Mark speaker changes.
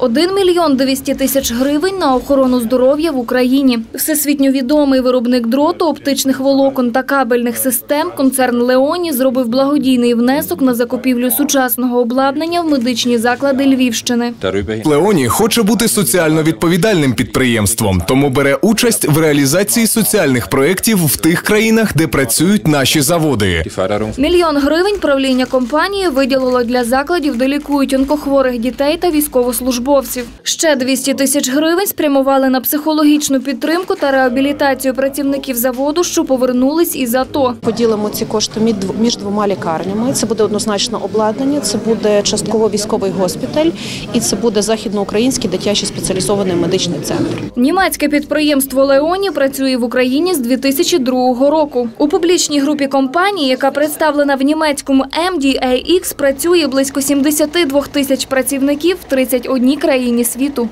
Speaker 1: 1 мільйон 200 тисяч гривень на охорону здоров'я в Україні. Всесвітньо відомий виробник дроту, оптичних волокон та кабельних систем концерн Леоні зробив благодійний внесок на закупівлю сучасного обладнання в медичні заклади Львівщини.
Speaker 2: Леоні хоче бути соціально відповідальним підприємством, тому бере участь в реалізації соціальних проєктів в тих країнах, де працюють наші заводи.
Speaker 1: Мільйон гривень правління компанії виділило для закладів, де лікують онкохворих дітей та військовослужбовців. Ще 200 тисяч гривень спрямували на психологічну підтримку та реабілітацію працівників заводу, що повернулись із АТО.
Speaker 3: Поділимо ці кошти між двома лікарнями. Це буде однозначно обладнання, це буде частково військовий госпіталь і це буде західноукраїнський дитячий спеціалізований медичний центр.
Speaker 1: Німецьке підприємство Леоні працює в Україні з 2002 року. У публічній групі компанії, яка представлена в німецькому MDAX, працює близько 72 тисяч працівників в 31 країні світу.